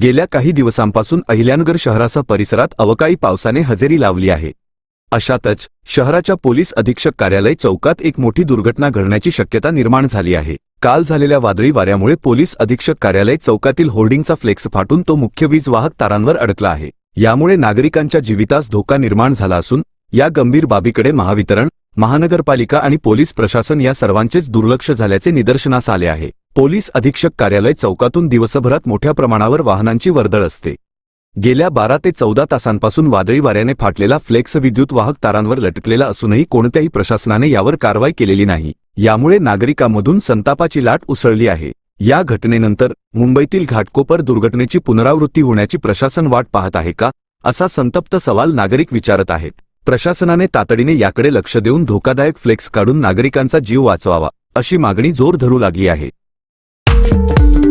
गेल्या काही दिवसांपासून अहिल्यानगर शहरासह परिसरात अवकाळी पावसाने हजेरी लावली आहे. अशातच शहराच्या पोलीस अधीक्षक कार्यालय चौकात एक मोठी दुर्घटना घडण्याची शक्यता निर्माण झाली आहे. काल झालेल्या वादळी वाऱ्यामुळे पोलीस अधीक्षक कार्यालय चौकातील होर्डिंगचा फ्लेक्स फाटून तो मुख्य वीज वाहक तारांवर अडकला आहे. यामुळे नागरिकांच्या जीवितास धोका निर्माण झाला असून या गंभीर बाबीकडे महावितरण महानगरपालिका आणि पोलीस प्रशासन या सर्वांचेच दुर्लक्ष झाल्याचे निदर्शनास आले आहे. पोलीस अधीक्षक कार्यालय चौकातून दिवसभरात मोठ्या प्रमाणावर वाहनांची वर्दळ असते. गेल्या बारा ते चौदा तासांपासून वादळी वाऱ्याने फाटलेला फ्लेक्स विद्युत वाहक तारांवर लटकलेला असूनही कोणत्याही प्रशासनाने यावर कारवाई केलेली नाही. यामुळे नागरिकांमधून संतापाची लाट उसळली आहे. या घटनेनंतर मुंबईतील घाटकोपर दुर्घटनेची पुनरावृत्ती होण्याची प्रशासन वाट पाहत आहे का? असा संतप्त सवाल नागरिक विचारत आहेत. प्रशासनाने तातडीने याकडे लक्ष देऊन धोकादायक फ्लेक्स काढून नागरिकांचा जीव वाचवावा अशी मागणी जोर धरू लागली आहे. thank you